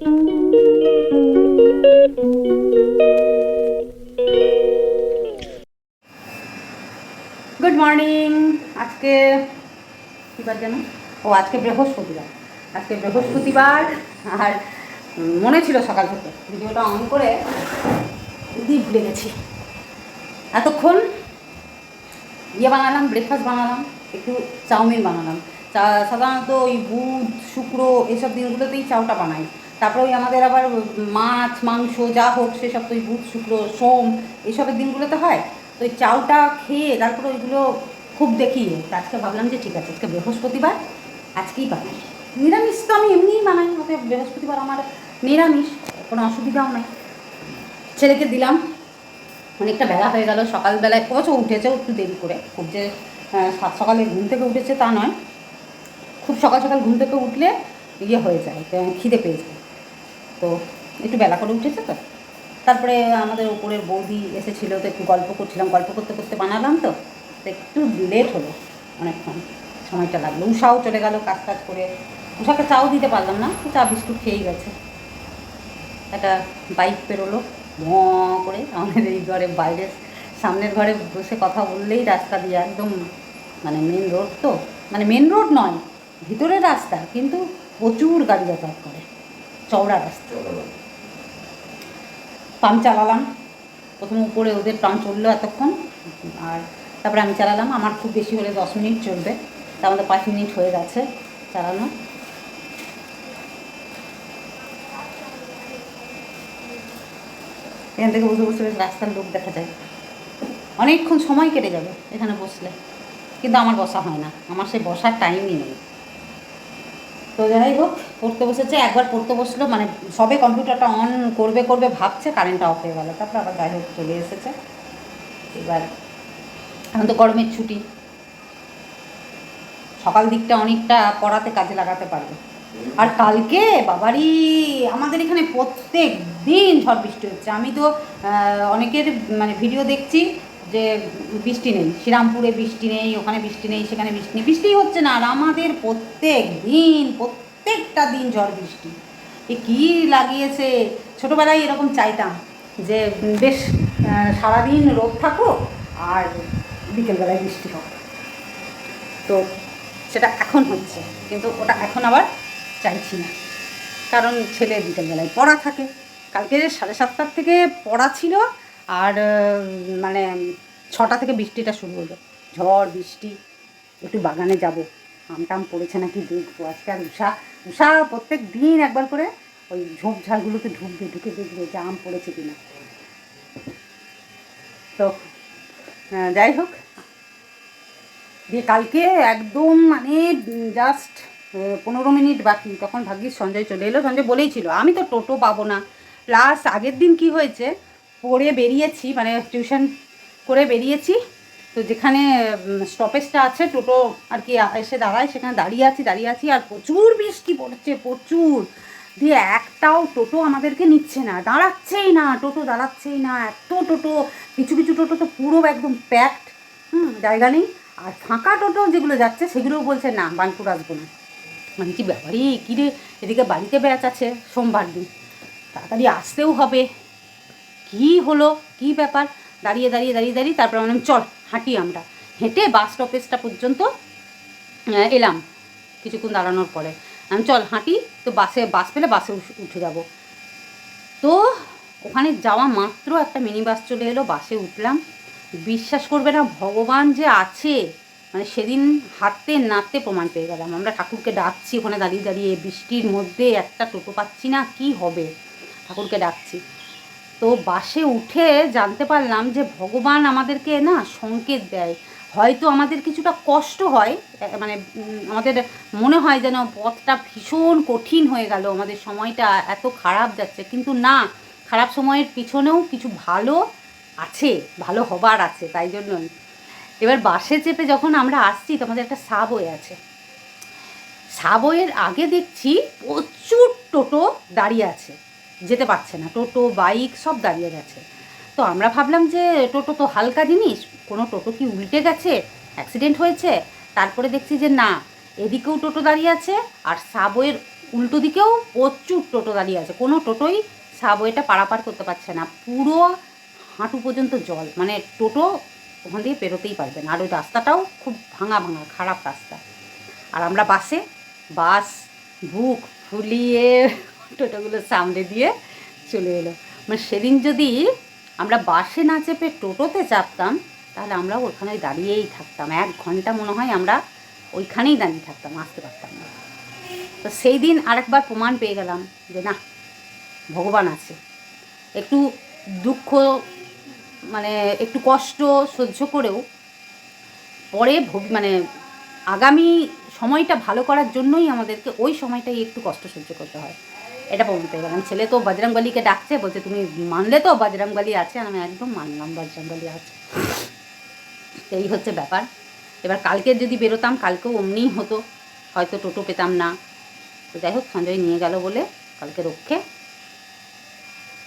Good morning আজকে কী বার যেন ও, আজকে বৃহস্পতিবার। আজকে বৃহস্পতিবার, আর মনে ছিল সকাল থেকে। ভিডিওটা অন করে দ্বীপ লেগেছি। এতক্ষণ ইয়ে বানালাম ব্রেকফাস্ট বানালাম, একটু চাউমিন বানালাম। চা, সাধারণত ওই বুধ শুক্র এসব দিনগুলোতেই চাউটা বানাই। তারপরে ওই আমাদের আবার মাছ, মাংস যা হোক, সেসব তো ওই বুধ শুক্র সোম এইসবের দিনগুলোতে হয়। তো ওই চাউটা খেয়ে তারপরে ওইগুলো খুব দেখি। আজকে ভাবলাম যে ঠিক আছে, আজকে বৃহস্পতিবার, আজকেই বানাই। নিরামিষ তো আমি এমনিই বানাই ওতে বৃহস্পতিবার আমার নিরামিষ, কোনো অসুবিধাও নাই। ছেলেকে দিলাম, অনেকটা বেলা হয়ে গেল, সকালবেলায় অবশ্য উঠেছে, একটু দেরি করে। খুব যে সাত সকালে ঘুম থেকে উঠেছে তা নয়। খুব সকাল সকাল ঘুম থেকে উঠলে ইয়ে হয়ে যায়, খিদে পেয়ে যায়। তো একটু বেলা করে উঠেছে তো। তারপরে আমাদের উপরের বৌদি এসেছিল তো একটু গল্প করছিলাম, গল্প করতে করতে বানালাম তো তো একটু লেট হলো অনেকক্ষণ, সময়টা লাগল। উষাও চলে গেল কাজ কাজ করে। উষাকে চাও দিতে পারলাম না চা বিস্কুট খেয়েই গেছে। একটা বাইক পেরোলো ভ করে আমাদের এই ঘরে বাইরে, সামনের ঘরে বসে কথা বললেই রাস্তা দিয়ে একদম মানে মেন রোড তো। মানে মেন রোড নয়, ভিতরের রাস্তা, কিন্তু প্রচুর গাড়ি যাতায়াত করে। চওড়া রাস্তা। পাম্প চালালাম। প্রথম উপরে ওদের পাম্প চলল এতক্ষণ। আর তারপরে আমি চালালাম। আমার খুব বেশি হলে দশ মিনিট চলবে। তা আমাদের পাঁচ মিনিট হয়ে গেছে চালানো। এখান থেকে বসে বসে রাস্তার লোক দেখা যায়। অনেকক্ষণ সময় কেটে যাবে এখানে বসলে। কিন্তু আমার বসা হয় না। আমার সেই বসার টাইমই নেই। তো যাই হোক পড়তে বসেছে, একবার পড়তে বসল মানে সবে কম্পিউটারটা অন করবে করবে, ভাবছে কারেন্টটা অফ হয়ে গেল। তারপর আবার যাই হোক, চলে এসেছে। এবার এখন তো গরমের ছুটি। সকাল দিকটা অনেকটা পড়াতে কাজে লাগাতে পারবে। আর কালকে, বাবারি, আমাদের এখানে প্রত্যেক দিন ঝড় বৃষ্টি হচ্ছে। আমি তো অনেকের মানে ভিডিও দেখছি যে বৃষ্টি নেই। শ্রীরামপুরে বৃষ্টি নেই, ওখানে বৃষ্টি নেই, সেখানে বৃষ্টি নেই। বৃষ্টি হচ্ছে না। আর আমাদের প্রত্যেক দিন প্রত্যেকটা দিন ঝড় বৃষ্টি। এ কী লাগিয়েছে? ছোটোবেলায় এরকম চাইতাম যে বেশ সারাদিন রোদ থাকুক আর বিকেলবেলায় বৃষ্টি হোক। তো সেটা এখন হচ্ছে, কিন্তু ওটা এখন আবার চাইছি না। কারণ ছেলে বিকেলবেলায় পড়া থাকে। কালকে সাড়ে সাতটার থেকে পড়া ছিল আর মানে ছটা থেকে বৃষ্টিটা শুরু হলো। ঝড়, বৃষ্টি, একটু বাগানে যাব। আম টাম পড়েছে নাকি দেখব। আজকে আর উষা উষা প্রত্যেক দিন একবার করে ওই ঝোপঝাড়গুলোতে ঢুকবে ঢুকে দেখবে যে আম পড়েছে কিনা। তো যাই হোক। দিয়ে কালকে একদম মানে জাস্ট পনেরো মিনিট বাকি। তখন ভাগ্যিস সঞ্জয় চলে এলো। সঞ্জয় বলেই ছিল, আমি তো টোটো পাবো না। প্লাস আগের দিন কি হয়েছে? পড়ে বেরিয়েছি মানে টিউশন করে বেরিয়েছি। তো যেখানে স্টপেজটা আছে, টোটো আর কি এসে দাঁড়ায়, সেখানে দাঁড়িয়ে আছি দাঁড়িয়ে আছি, আর প্রচুর বৃষ্টি পড়ছে, প্রচুর। দিয়ে একটাও টোটো আমাদেরকে নিচ্ছে না, দাঁড়াচ্ছেই না, টোটো দাঁড়াচ্ছেই না, এত টোটো, কিছু কিছু টোটো তো পুরো একদম প্যাকড হুম, জায়গা নেই। আর ফাঁকা টোটো যেগুলো যাচ্ছে, সেগুলোও বলছে, না, বানপুর আসব না। মানে কি ব্যাপারই কী রে? এদিকে বাড়িতে ব্যাচ আছে, সোমবার দিন। তাড়াতাড়ি আসতেও হবে। কি হলো? কি ব্যাপার? দাঁড়িয়ে দাঁড়িয়ে দাঁড়িয়ে দাঁড়িয়ে তারপর বললাম, চল, হাঁটি আমরা। হেঁটে বাস স্টপেজটা পর্যন্ত এলাম কিছুক্ষণ দাঁড়ানোর পরে। আমি চল, হাঁটি, তো বাসে বাস পেলে বাসে উঠ- যাব। তো ওখানে যাওয়া মাত্র একটা মিনি বাস চলে এলো বাসে উঠলাম। বিশ্বাস করবে না, ভগবান যে আছে মানে সেদিন হাঁটতে নাড়তে প্রমাণ পেয়ে গেলাম। আমরা ঠাকুরকে ডাকছি, ওখানে দাঁড়িয়ে দাঁড়িয়ে, বৃষ্টির মধ্যে একটা টোটো পাচ্ছি না, কি হবে? ঠাকুরকে ডাকছি। তো বাসে উঠে জানতে পারলাম যে ভগবান আমাদেরকে না সংকেত দেয়। হয়তো আমাদের কিছুটা কষ্ট হয় মানে আমাদের মনে হয় যেন পথটা ভীষণ কঠিন হয়ে গেল, আমাদের সময়টা এত খারাপ যাচ্ছে। কিন্তু না, খারাপ সময়ের পিছনেও কিছু ভালো আছে, ভালো হবার আছে, তাই জন্যই। এবার বাসে চেপে যখন আমরা আসছি তো আমাদের একটা সাবওয়ে আছে। সাবওয়ের আগে দেখছি প্রচুর টোটো দাঁড়িয়ে আছে। যেতে পারছে না। টোটো, বাইক সব দাঁড়িয়ে গেছে। তো আমরা ভাবলাম যে টোটো তো হালকা জিনিস, কোনো টোটো কি উল্টে গেছে অ্যাক্সিডেন্ট হয়েছে? তারপরে দেখছি যে না, এদিকেও টোটো দাঁড়িয়ে আছে আর সাবওয়ের উল্টো দিকেও প্রচুর টোটো দাঁড়িয়ে আছে। কোনো টোটোই সাবওয়েটা পারাপার করতে পারছে না। পুরো হাঁটু পর্যন্ত জল। মানে টোটো ওখান থেকে পেরোতেই পারবে না। আর ওই রাস্তাটাও খুব ভাঙা ভাঙা, খারাপ রাস্তা। আর আমরা বাসে, বাস, বুক ফুলিয়ে টোটোগুলো সামনে দিয়ে চলে এলো। মানে সেদিন যদি আমরা বাসে না চেপে টোটোতে চাপতাম, তাহলে আমরা ওখানে দাঁড়িয়েই থাকতাম। এক ঘণ্টা মনে হয় আমরা ওইখানেই দাঁড়িয়ে থাকতাম, আসতে পারতাম না। তো সেই দিন আরেকবার প্রমাণ পেয়ে গেলাম যে না, ভগবান আছে। একটু দুঃখ মানে একটু কষ্ট সহ্য করেও পরে মানে আগামী সময়টা ভালো করার জন্যই আমাদেরকে ওই সময়টাই একটু কষ্ট সহ্য করতে হয়। এটা পেয়ে গেলাম ছেলে তো বজরংবলীকে ডাকছে, বলছে তুমি মানলে তো বজরংবলী আছে, আমি একদম মানলাম বজরংবলী আছে। এই হচ্ছে ব্যাপার। এবার কালকে যদি বেরোতাম, কালকেও অমনিই হতো, হয়তো টোটো পেতাম না। তো যাই হোক, সঞ্জয় নিয়ে গেল বলে কালকে রক্ষে।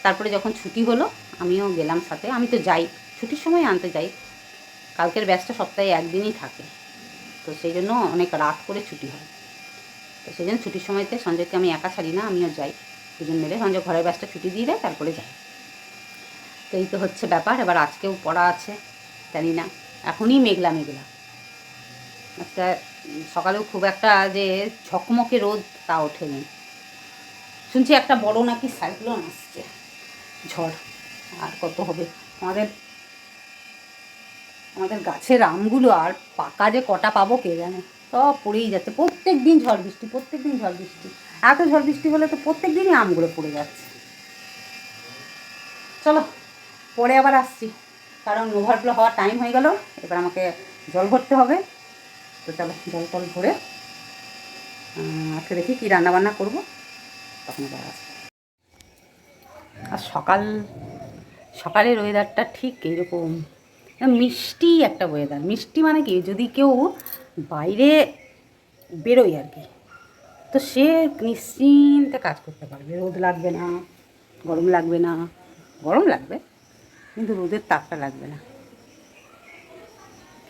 তারপরে যখন ছুটি হলো, আমিও গেলাম সাথে। আমি তো যাই, ছুটির সময় আনতে যাই। কালকের ব্যাচটা সপ্তাহে একদিনই থাকে। তো সেই জন্য অনেক রাত করে ছুটি হয়। তো সেই জন্য ছুটির সময়তে সঞ্জয়কে আমি একা ছাড়ি না আমিও যাই। দুজন মিলে সঞ্জয় ঘরের ব্যাচটা ছুটি দিয়ে দেয় তারপরে যাই। তো এই তো হচ্ছে ব্যাপার এবার আজকেও পড়া আছে জানি না। এখনই মেঘলা মেঘলা। উম, সকালেও খুব একটা যে ঝকমকে রোদ তা ওঠেনি। শুনছি একটা বড় নাকি সাইক্লোন আসছে ঝড়। আর কত হবে? আমাদের আমাদের গাছের আমগুলো আর পাকা যে কটা পাবো কে জানে? সব পড়েই যাচ্ছে। প্রত্যেক দিন ঝড় বৃষ্টি প্রত্যেক দিন ঝড় বৃষ্টি। এত ঝড় বৃষ্টি হলে তো প্রত্যেক দিনই আমগুলো পড়ে যাচ্ছে। চলো, পরে আবার আসছি। কারণ ওভারফ্লো হওয়ার টাইম হয়ে গেল, এবার আমাকে জল ভরতে হবে। তো চলো, জল টল ভরে আজকে দেখি কী রান্নাবান্না করব। তখন আবার আসব। আর সকাল সকালের ওয়েদারটা ঠিক এইরকম। মিষ্টি একটা ওয়েদার মিষ্টি মানে কি? যদি কেউ বাইরে বেরোয় আর কি। তো সে নিশ্চিন্তে কাজ করতে পারবে। রোদ লাগবে না, গরম লাগবে না। গরম লাগবে, কিন্তু রোদের তাপটা লাগবে না।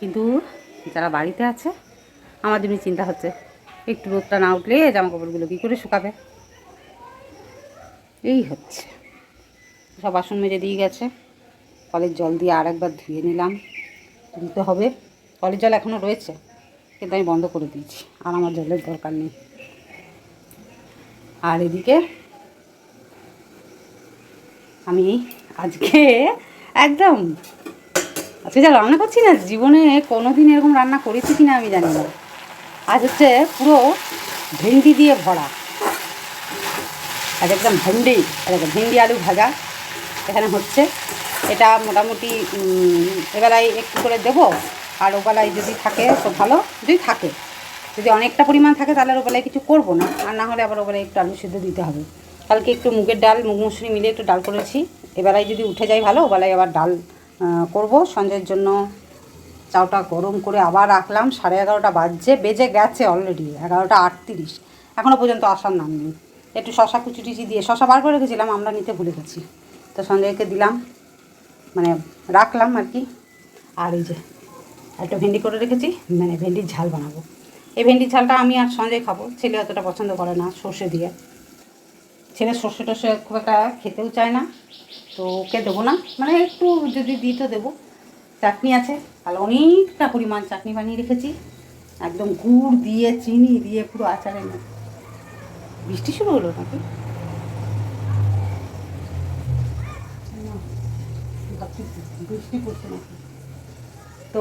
কিন্তু যারা বাড়িতে আছে, আমার যেমনি চিন্তা হচ্ছে, একটু রোদটা না উঠলে জামা কাপড়গুলো কী করে শুকাবে? এই হচ্ছে। সব বাসন মেজে দিয়ে গেছে। কলের জল দিয়ে আর একবার ধুয়ে নিলাম। ধুতে হবে। কলের জল এখনও রয়েছে। কিন্তু আমি বন্ধ করে দিয়েছি। আর আমার জলের দরকার নেই। আর এদিকে আমি আজকে একদম আজকে যা রান্না করছি না, জীবনে কোনো দিন এরকম রান্না করেছি কি না আমি জানি না। আজ হচ্ছে পুরো ভেন্ডি দিয়ে ভরা। আজ একদম ভেন্ডি আর ভেন্ডি আলু ভাজা। এখানে হচ্ছে এটা মোটামুটি এবেলায় একটু করে দেবো। আর ওবেলায় যদি থাকে তো ভালো। যদি থাকে, যদি অনেকটা পরিমাণ থাকে তাহলে ওবেলায় কিছু করব না। আর না হলে আবার ওবেলায় একটু আলু সিদ্ধ দিতে হবে। কালকে একটু মুগের ডাল, মুগ মুসুরি মিলে একটু ডাল করেছি। এবেলায় যদি উঠে যায় ভালো ওবেলায় আবার ডাল করব। সঞ্জয়ের জন্য চাউটা গরম করে আবার রাখলাম। সাড়ে এগারোটা বাজছে, বেজে গেছে অলরেডি এগারোটা আটত্রিশ। এখনও পর্যন্ত আসার নাম নেই। একটু শশা কুচি টুচি দিয়ে, শশা বার করে রেখেছিলাম, আমরা নিতে ভুলে গেছি। তো সঞ্জয়কে দিলাম মানে রাখলাম আর কি। আর এই যে একটা ভেন্ডি করে রেখেছি মানে ভেন্ডির ঝাল বানাবো। এই ভেন্ডির ঝালটা আমি আর সঞ্জয় খাব, ছেলে অতটা পছন্দ করে না সর্ষে দিয়ে। ছেলে সর্ষে টর্ষে খুব একটা খেতেও চায় না, তো ওকে দেবো না মানে একটু যদি দিই তো দেবো। চাটনি আছে তাহলে অনেকটা পরিমাণ চাটনি বানিয়ে রেখেছি। একদম গুড় দিয়ে, চিনি দিয়ে, পুরো আচারে না। বৃষ্টি শুরু হলো নাকি? বৃষ্টি পড়ছে নাকি? তো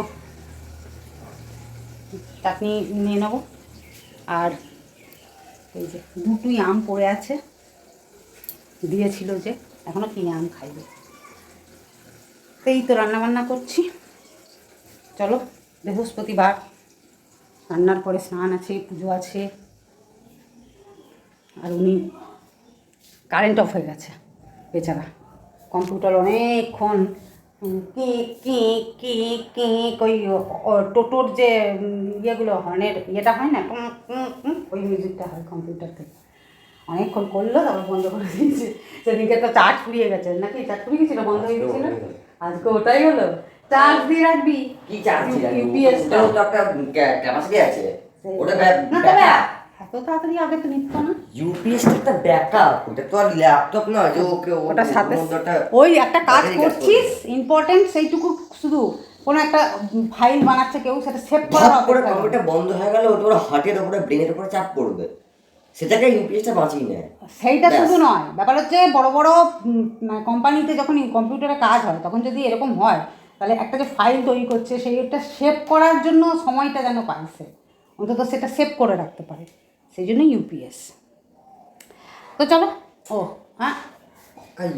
চাটনি নিয়ে নেব। আর এই যে দুটোই আম পড়ে আছে। দিয়েছিল যে এখনও কিনে আম খাইবে। তো এই তো রান্নাবান্না করছি। চলো বৃহস্পতিবার। রান্নার পরে স্নান আছে, পুজো আছে। আর উনি কারেন্ট অফ হয়ে গেছে। বেচারা। কম্পিউটার অনেকক্ষণ কি কি কি কি ওই ও- টোটোর যে ইয়েগুলো হর্নের ইয়েটা হয় না? ওই মিউজিকটা হয় কম্পিউটার থেকে অনেকক্ষণ করল তারপর বন্ধ করে দিয়েছে। সেদিনকে তো চার্জ ফুরিয়ে গেছে নাকি? চার্জ ফুরিয়ে গেছিল বন্ধ হয়ে গেছিল? আজকে ওটাই হলো। চার্জ দিয়ে রাখবি। কি চাচ্ছি ইউপিএস ক্যাপাসিটি আছে। ওটা না তবে এত তাড়াতাড়ি আগে তো নিত না। ইউপিএস একটা ব্যাকআপ ওটা তো আর ল্যাপটপ যে ওকে ওটা সাথে ওই একটা কাজ করছিস ইম্পর্টেন্ট সেইটুকু শুধু কোনো একটা ফাইল বানাচ্ছে কেউ সেটা সেভ করার ভাব করে কম্পিউটার বন্ধ হয়ে গেলে ওটা ওর হার্টের উপরে ব্রেনের উপরে চাপ পড়বে। সেটাকে ইউপিএসটা বাঁচিয়ে নেয়। সেইটা শুধু নয় ব্যাপার হচ্ছে বড় বড় কোম্পানিতে যখন কম্পিউটারে কাজ হয় তখন যদি এরকম হয় তাহলে একটা যে ফাইল তৈরি করছে সেইটা সেভ করার জন্য সময়টা যেন পায় সে। অন্তত সেটা সেভ করে রাখতে পারে। সেই জন্য ইউপিএস তো চলো। ও হ্যাঁ?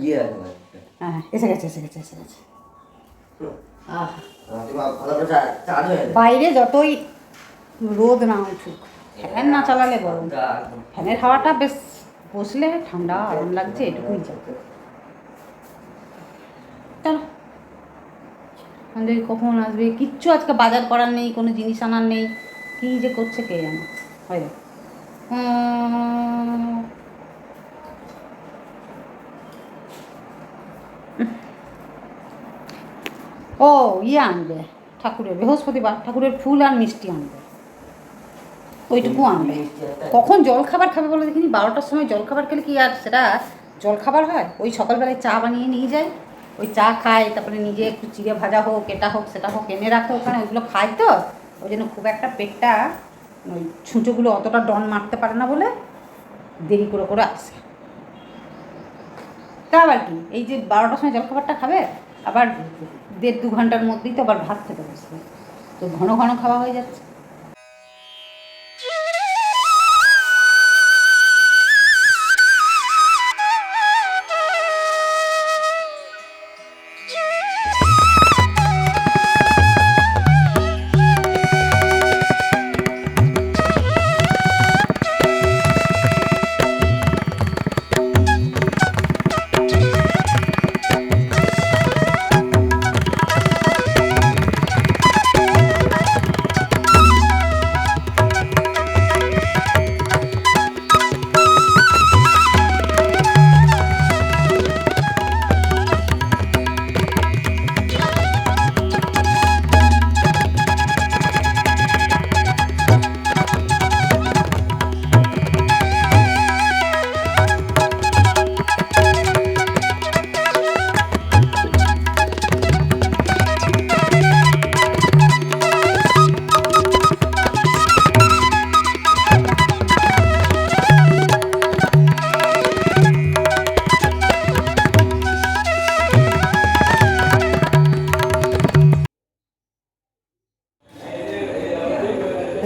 ইয়ে ভাই। হ্যাঁ এসে গেছে এসে গেছে এসে গেছে। হয়ে বাইরে যতই রোদ না উঠুক ফ্যান না চালালে গরম। ফ্যানের হাওয়াটা বেশ বসলে ঠান্ডা আরাম লাগছে এটুকুই যা চলো। সঞ্জয় কখন আসবে। কিচ্ছু আজকে বাজার করার নেই কোনো জিনিস আনার নেই। কী যে করছে কে জানে। হয় ও ইয়ে আনবে ঠাকুরের বৃহস্পতিবার ঠাকুরের ফুল আর মিষ্টি আনবে। ওইটুকু আনবে। কখন জল খাবার খাবে বলে দেখিনি বারোটার সময় জল খাবার খেলে কি আর সেটা জল খাবার হয়? ওই সকালবেলায় চা বানিয়ে নিয়ে যায় ওই চা খায় তারপরে নিজে একটু চিড়ে ভাজা হোক এটা হোক সেটা হোক এনে রাখে ওখানে ওইগুলো খায় তো ওই জন্য খুব একটা পেটটা ওই ছুঁচোগুলো অতটা ডন মারতে পারে না বলে দেরি করে করে আসে। তা আবার কি? এই যে বারোটার সময় জলখাবারটা খাবে, আবার দেড় দু ঘণ্টার মধ্যেই তো আবার ভাত খেতে বসবে। তো ঘন ঘন খাওয়া হয়ে যাচ্ছে।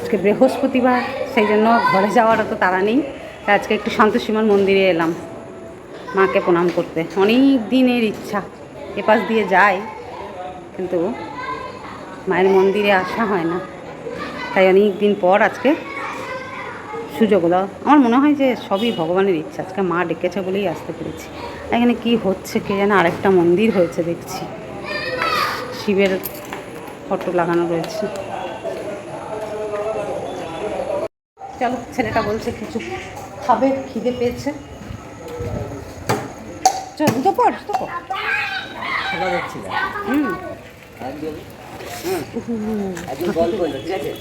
আজকে বৃহস্পতিবার, সেই জন্য ঘরে যাওয়ার তো তাড়া নেই। তাই আজকে একটু শান্তসীমার মন্দিরে এলাম, মাকে প্রণাম করতে। অনেক দিনের ইচ্ছা, এপাশ দিয়ে যাই, কিন্তু মায়ের মন্দিরে আসা হয় না। তাই অনেক দিন পর আজকে সুযোগ হলো। আমার মনে হয় যে সবই ভগবানের ইচ্ছা, আজকে মা ডেকেছে বলেই আসতে পেরেছি। এখানে কি হচ্ছে কে যেন আরেকটা মন্দির হয়েছে দেখছি। শিবের ফটো লাগানো রয়েছে। চলো ছেলেটা বলছে কিছু খাবে খিদে পেয়েছে। চল পড় শোনা যাচ্ছে না। হুম।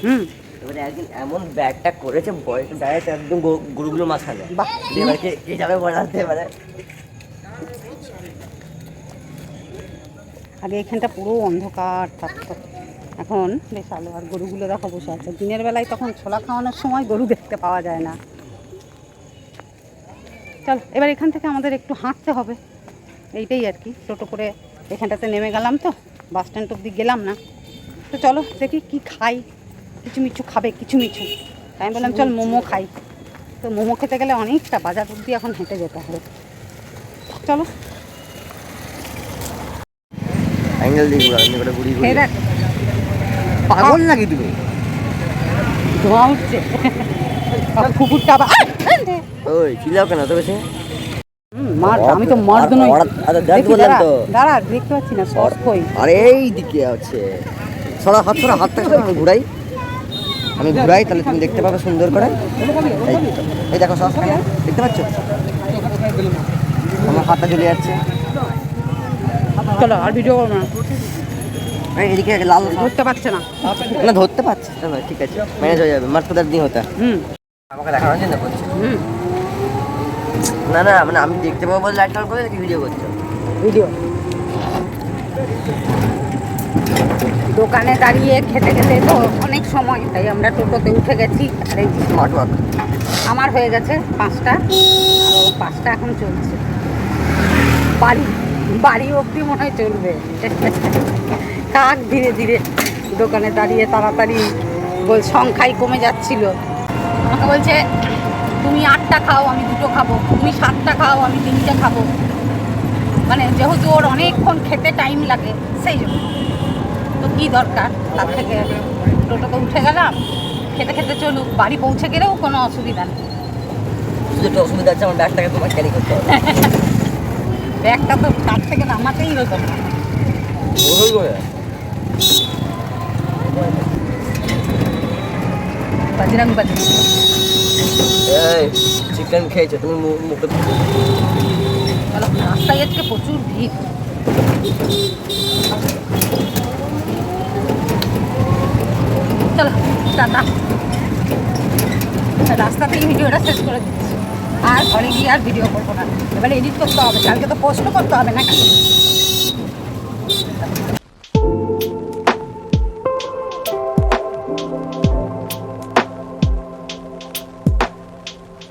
হুম। এবারে একদিন এমন ব্যাগটা করেছে বয়সে ডাইরেক্ট একদম গরু- গরুগুলো মাঝখানে। বাহ। দিয়ে কে যাবে বলাতে এবারে? আগে এখানটা পুরো অন্ধকার থাকতো এখন বেশ আলো আর গরুগুলো দেখো বসে আছে। দিনের বেলায় তখন ছোলা খাওয়ানোর সময় গরু দেখতে পাওয়া যায় না। চল এবার এখান থেকে আমাদের একটু হাঁটতে হবে। এইটাই আর কি টোটো করে এখানটাতে নেমে গেলাম তো বাস স্ট্যান্ড অব্দি গেলাম না। তো চলো দেখি কি খাই। কিছু মিছু খাবে কিছু মিছু তাই আমি বললাম চল মোমো খাই। তো মোমো খেতে গেলে অনেকটা বাজার অব্দি এখন হেঁটে যেতে হবে। চলো। অ্যাঙ্গেল দিয়ে ঘুরা ঘুরি দেখ পাগল নাকি তুমি? ধোঁয়া উঠছে। কুকুরটা আবার আয়, এই দে। ওই চিল্লাও কেন তো বেশি? হুম, মার আমি তো দেখ বললাম। দাঁড়া দেখতে পাচ্ছি না কই আর এই দিকে আছে। সরা হাত সরা হাতটা আমি ঘুরাই। আমি ঘুরাই তাহলে তুমি দেখতে পাবে সুন্দর করে। এই দেখো সস দেখতে পাচ্ছ? আমার হাতটা জ্বলে যাচ্ছে। চলো আর ভিডিও করব না। এই এদিকে লাল ধরতে পারছে না। না ধরতে পারছিস না ঠিক আছে। ম্যানেজ হয়ে যাবে মার তোদের দিন হতা। হুম। আমাকে দেখানোর জন্য করছ হুম। না না মানে আমি দেখতে পাবো বলে লাইট অন করে নাকি ভিডিও করছ ভিডিও দোকানে দাঁড়িয়ে খেতে খেতে তো অনেক সময় তাই আমরা টোটোতে উঠে গেছি। আর এই স্মার্ট ওয়ার্ক আমার হয়ে গেছে পাঁচটা আর পাঁচটা এখন চলছে। বাড়ি। বাড়ি অবধি মনে হয় চলবে। কাক ধীরে ধীরে দোকানে দাঁড়িয়ে তাড়াতাড়ি বল সংখ্যাই কমে যাচ্ছিল। আমাকে বলছে তুমি আটটা খাও আমি দুটো খাব। তুমি সাতটা খাও আমি তিনটে খাব। মানে যেহেতু ওর অনেকক্ষণ খেতে টাইম লাগে সেই জন্য। তো কী দরকার? তার থেকে টোটোতে উঠে গেলাম খেতে খেতে চলুক বাড়ি পৌঁছে গেলেও কোনো অসুবিধা নেই। একটু অসুবিধা আছে আমার ব্যাগটাকে তোমার ক্যারি করতে হবে। ব্যাগটা তো তার থেকে নামাতেই হতো না। বাজরাং বাজরি এই চিকেন খেয়েছো তুমি মুখে রাস্তায় আজকে প্রচুর ভিড়। চলো টাটা। রাস্তাতেই ভিডিওটা শেষ করে দিচ্ছি। আর ঘরে গিয়ে আর ভিডিও করব না। এবারে এডিট করতে হবে, কালকে তো পোস্টও করতে হবে নাকি?